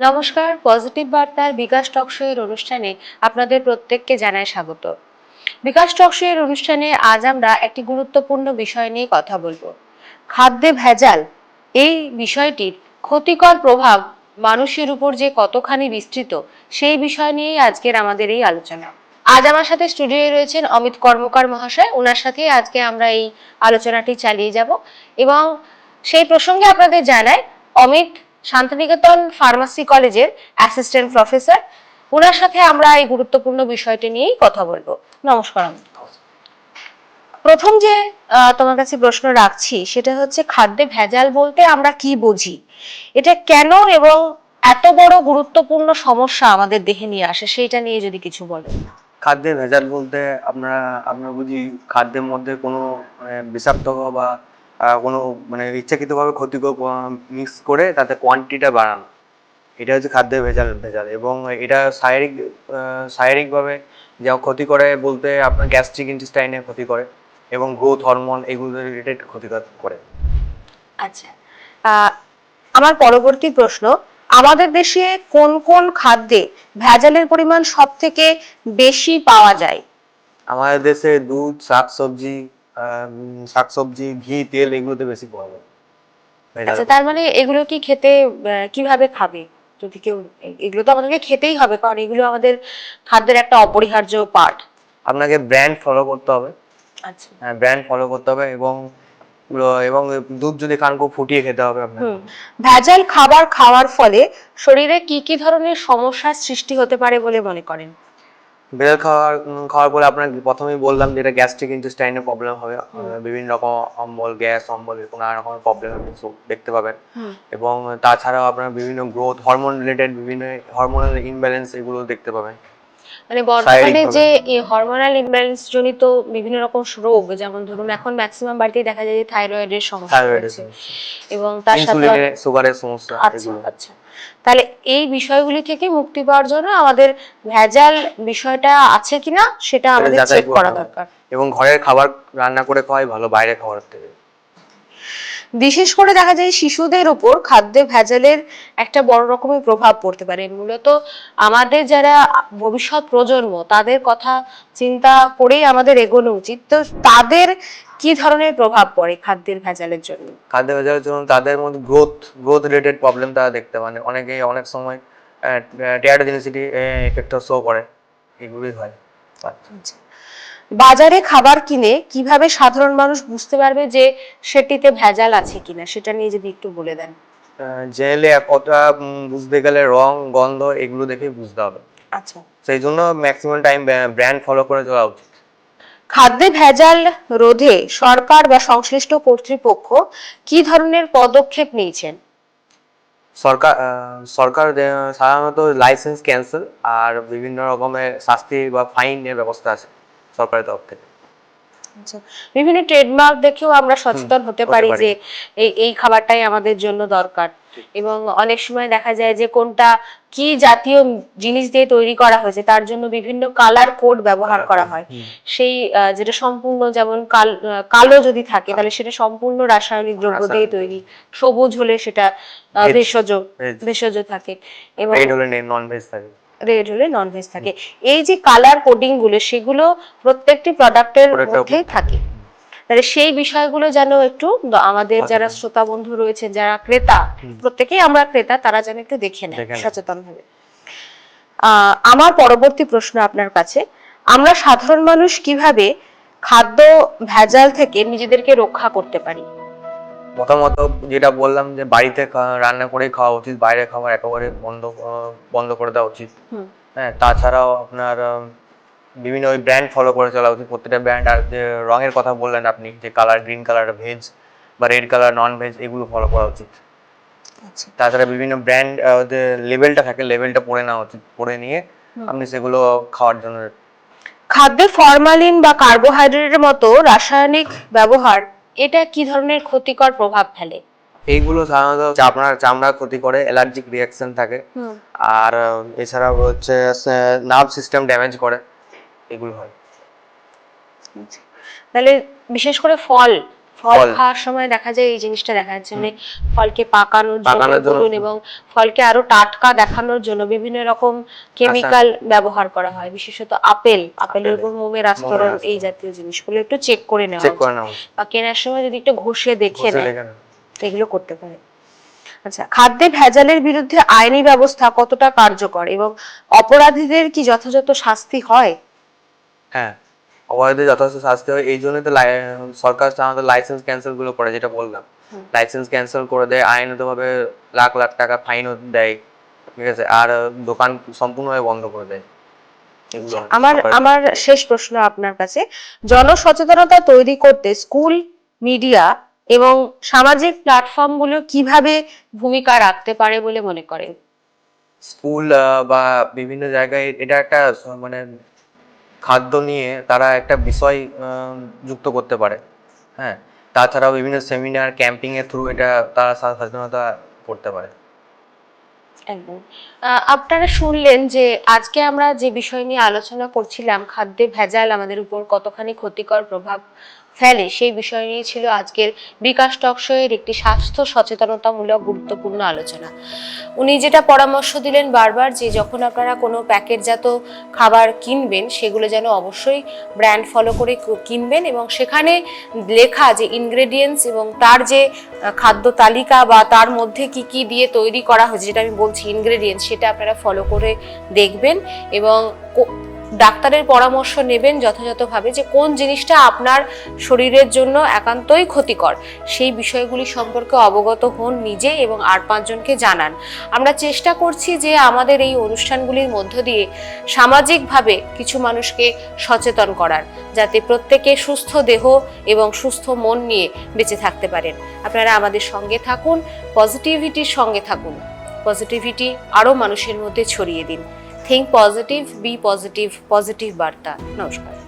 নমস্কার, পজিটিভ বার্তার বিকাশ টকশো এর অনুষ্ঠানে আপনাদের প্রত্যেককে জানাই স্বাগত। বিকাশ টকশো এর অনুষ্ঠানে আজ আমরা একটি গুরুত্বপূর্ণ বিষয় নিয়ে কথা বলব। খাদ্যে ভেজাল, এই বিষয়টির ক্ষতিকর প্রভাব মানুষের উপর যে কতখানি বিস্তৃত, সেই বিষয় নিয়েই আজকের আমাদের এই আলোচনা। আজ আমার সাথে স্টুডিওয়ে রয়েছেন অমিত কর্মকার মহাশয়। ওনার সাথে আজকে আমরা এই আলোচনাটি চালিয়ে যাব এবং সেই প্রসঙ্গে আপনাদের জানাই অমিত শান্তিনিকেতন ফার্মাসি কলেজের অ্যাসিস্ট্যান্ট প্রফেসর। ওনার সাথে আমরা এই গুরুত্বপূর্ণ বিষয়টি নিয়েই কথা বলব। নমস্কার প্রথম যে তোমার কাছে প্রশ্ন রাখছি, সেটা হচ্ছে খাদ্যে ভেজাল বলতে আমরা কি বুঝি? এটা কেন এবং এত বড় গুরুত্বপূর্ণ সমস্যা আমাদের দেহে নিয়ে আসে, সেইটা নিয়ে যদি কিছু বলেন। খাদ্যে ভেজাল বলতে আপনারা আমরা বুঝি খাদ্যের মধ্যে কোনো মানে বিষাক্ত বা কোনো মানে ইচ্ছাকৃতভাবে ক্ষতিকর মিক্স করে তাতে কোয়ান্টিটিটা বাড়ানো। এটা হচ্ছে খাদ্যের ভেজাল ভেজাল। এবং এটা শারীরিক শারীরিকভাবে যা ক্ষতি করে বলতে আপনার গ্যাস্ট্রিক ইন্টেস্টাইনে ক্ষতি করে এবং গ্রোথ হরমোন এগুলো রিলেটেড ক্ষতিকর করে। আচ্ছা। আমার পরবর্তী প্রশ্ন আমাদের দেশে কোন কোন খাদ্যে ভেজালের পরিমাণ সব থেকে বেশি পাওয়া যায়? আমাদের দেশে দুধ শাকসবজি শাকসবজি ঘি তেল এগুলোতে বেশি পাওয়া যায়। আচ্ছা তার মানে এগুলো কি খেতে কীভাবে খাবে? যদি কেউ এগুলো তো আমাদেরকে খেতেই হবে কারণ এগুলো আমাদের খাদ্যের একটা অপরিহার্য পার্ট আপনাকে ব্র্যান্ড ফলো করতে হবে। আচ্ছা। ব্র্যান্ড ফলো করতে হবে এবং এবং দুধ যদি খান খুব ফুটিয়ে খেতে হবে আপনাকে। ভেজাল খাবার খাওয়ার ফলে শরীরে কি কি ধরনের সমস্যার সৃষ্টি হতে পারে বলে মনে করেন? বেল খাওয়ার খাওয়ার পরে আপনার প্রথমেই বললাম যেটা গ্যাস্ট্রিক ইন্টেস্টাইনের প্রবলেম হবে। বিভিন্ন রকম অম্বল গ্যাস অম্বল এরকম নানা রকমের প্রবলেম দেখতে পাবেন। এবং তাছাড়াও আপনার বিভিন্ন গ্রোথ হরমোন রিলেটেড বিভিন্ন হরমোনাল ইমব্যালেন্স এগুলো দেখতে পাবেন। মানে বর্তমানে। যে হরমোনাল ইমব্যালেন্স জনিত বিভিন্ন রকম রোগ যেমন ধরুন এখন ম্যাক্সিমাম বাড়িতে দেখা যায় যে থাইরয়েডের সমস্যা এবং তার সাথে সুগারের সমস্যা আচ্ছা আচ্ছা। তাহলে এই বিষয়গুলি থেকে মুক্তি পাওয়ার জন্য আমাদের ভেজাল বিষয়টা আছে কিনা সেটা আমাদের চেক করা দরকার। এবং ঘরের খাবার রান্না করে খাওয়াই ভালো বাইরে খাওয়ার থেকে বিশেষ করে দেখা যায় শিশুদের উপর খাদ্যে ভেজালের একটা বড় রকমের প্রভাব পড়তে পারে। মূলত আমাদের যারা ভবিষ্যৎ প্রজন্ম তাদের কথা চিন্তা করেই আমাদের এগোনো উচিত। তো তাদের কি ধরনের প্রভাব পড়ে খাদ্যের ভেজালের জন্য? খাদ্য ভেজালের জন্য তাদের মধ্যে গ্রোথ গ্রোথ রিলেটেড প্রবলেম তারা দেখতে পান। অনেকেই অনেক সময় টেয়ারোজেনিসিটি এফেক্টও শো করে। এগুলোই হয়। আচ্ছা। বাজারে খাবার কিনে কীভাবে সাধারণ মানুষ বুঝতে পারবে যে সেটিতে ভেজাল আছে কিনা? সেটা নিয়ে যদি একটু বলে দেন। জেনারেলি কতটা বুঝতে গেলে রং গন্ধ এগুলো দেখে বুঝতে হবে। আচ্ছা। সেই জন্য ম্যাক্সিমাম টাইম ব্র্যান্ড ফলো করে চলা উচিত। খাদ্যে ভেজাল রোধে সরকার বা সংশ্লিষ্ট কর্তৃপক্ষ কি ধরনের পদক্ষেপ নিয়েছেন? সরকার সরকার সাধারণত লাইসেন্স ক্যান্সেল আর বিভিন্ন রকমের শাস্তি বা ফাইনের ব্যবস্থা আছে। সরকারের তরফ থেকে বিভিন্ন ট্রেডমার্ক দেখেও আমরা সচেতন হতে পারি। যে এই এই খাবারটাই আমাদের জন্য দরকার। এবং অনেক সময় দেখা যায় যে কোনটা কি জাতীয় জিনিস দিয়ে তৈরি করা হয়েছে তার জন্য বিভিন্ন কালার কোড ব্যবহার করা হয়। সেই যেটা সম্পূর্ণ যেমন কাল কালো যদি থাকে তাহলে সেটা সম্পূর্ণ রাসায়নিক দ্রব্য দিয়ে তৈরি। সবুজ হলে সেটা ভেষজ ভেষজ থাকে। এবং নন ভেজ থাকে। রেড হলে নন ভেজ থাকে এই যে কালার কোডিংগুলো সেগুলো প্রত্যেকটি প্রোডাক্টের মধ্যেই থাকে। তাহলে সেই বিষয়গুলো যেন একটু আমাদের যারা শ্রোতা বন্ধু রয়েছে যারা ক্রেতা প্রত্যেকেই আমরা ক্রেতা তারা যেন একটু দেখে নেয়। সচেতন ভাবে আমার পরবর্তী প্রশ্ন আপনার কাছে আমরা সাধারণ মানুষ কীভাবে খাদ্য ভেজাল থেকে নিজেদেরকে রক্ষা করতে পারি? প্রথমত যেটা বললাম যে বাড়িতে রান্না করে খাওয়া উচিত বাইরে খাবার একেবারে বন্ধ বন্ধ করে দেওয়া উচিত। হ্যাঁ তাছাড়াও আপনার বিভিন্ন ওই ব্র্যান্ড ফলো করে চলা উচিত। প্রত্যেকটা ব্র্যান্ড আর যে রঙের কথা বললেন আপনি যে কালার গ্রিন কালার ভেজ বা রেড কালার নন ভেজ এগুলো ফলো করা উচিত। আচ্ছা। তাছাড়া বিভিন্ন ব্র্যান্ড লেভেলটা থাকে লেভেলটা পড়ে নেওয়া উচিত। পড়ে নিয়ে আপনি সেগুলো খাওয়ার জন্য খাদ্যে ফরমালিন বা কার্বোহাইড্রেটের মতো রাসায়নিক ব্যবহার এটা কি ধরনের ক্ষতিকর প্রভাব ফেলে? এইগুলো সাধারণত আপনার চামড়া ক্ষতি করে অ্যালার্জিক রিয়াকশন থাকে। আর এছাড়া হচ্ছে নার্ভ সিস্টেম ড্যামেজ করে। এগুলো হয়। তাহলে বিশেষ করে ফল ফল। খাওয়ার সময় দেখা যায় এই জিনিসটা দেখা যাচ্ছে মানে ফলকে পাকানোর জন্য এবং ফলকে আরও টাটকা দেখানোর জন্য বিভিন্ন রকম কেমিক্যাল ব্যবহার করা হয় বিশেষত আপেল। আপেলের আপেলে। উপর মোমের আস্তরণ। এই জাতীয় জিনিসগুলো একটু চেক করে নেওয়া বা কেনার সময় যদি একটু ঘষে দেখে নেয়। এগুলো করতে পারে। আচ্ছা খাদ্যে ভেজালের বিরুদ্ধে আইনি ব্যবস্থা কতটা কার্যকর এবং অপরাধীদের কি যথাযথ শাস্তি হয়? হ্যাঁ অপরাধীদের যথেষ্ট শাস্তি হয়। এই জন্যই তো সরকার আমাদের লাইসেন্স ক্যান্সেলগুলো করে যেটা বললাম। লাইসেন্স ক্যান্সেল করে দেয় আইনত ভাবে লাখ লাখ টাকা ফাইনও দেয় ঠিক আছে? আর দোকান সম্পূর্ণভাবে বন্ধ করে দেয়। আমার আমার শেষ প্রশ্ন আপনার কাছে। জনসচেতনতা তৈরি করতে স্কুল মিডিয়া এবং সামাজিক প্ল্যাটফর্মগুলো কীভাবে ভূমিকা রাখতে পারে বলে মনে করেন? স্কুল বা বিভিন্ন জায়গায় এটা একটা মানে খাদ্য নিয়ে তারা একটা বিষয় যুক্ত করতে পারে। হ্যাঁ তাছাড়াও বিভিন্ন সেমিনার ক্যাম্পিংয়ের থ্রু এটা তারা সচেতনতা করতে পারে। একদম। আপনারা শুনলেন যে আজকে আমরা যে বিষয় নিয়ে আলোচনা করছিলাম, খাদ্যে ভেজাল আমাদের উপর কতখানি ক্ষতিকর প্রভাব ফেলে। সেই বিষয় নিয়ে ছিল আজকের বিকাশ টকশোয়ের একটি স্বাস্থ্য সচেতনতামূলক গুরুত্বপূর্ণ আলোচনা। উনি যেটা পরামর্শ দিলেন বারবার যে, যখন আপনারা কোনো প্যাকেটজাত খাবার কিনবেন, সেগুলো যেন অবশ্যই ব্র্যান্ড ফলো করে কিনবেন এবং সেখানে লেখা যে ইনগ্রেডিয়েন্টস এবং তার যে খাদ্য তালিকা বা তার মধ্যে কি কি দিয়ে তৈরি করা হয়েছে, যেটা আমি বলছি ইনগ্রেডিয়েন্টস, সেটা আপনারা ফলো করে দেখবেন এবং ডাক্তারের পরামর্শ নেবেন যথাযথভাবে যে কোন জিনিসটা আপনার শরীরের জন্য একান্তই ক্ষতিকর। সেই বিষয়গুলি সম্পর্কে অবগত হন নিজে এবং আর পাঁচজনকে জানান। আমরা চেষ্টা করছি যে আমাদের এই অনুষ্ঠানগুলির মধ্য দিয়ে সামাজিকভাবে কিছু মানুষকে সচেতন করার, যাতে প্রত্যেকে সুস্থ দেহ এবং সুস্থ মন নিয়ে বেঁচে থাকতে পারেন। আপনারা আমাদের সঙ্গে থাকুন, পজিটিভিটির সঙ্গে থাকুন। পজিটিভিটি আরও মানুষের মধ্যে ছড়িয়ে দিন। Think positive be positive positive বার্তা। নমস্কার।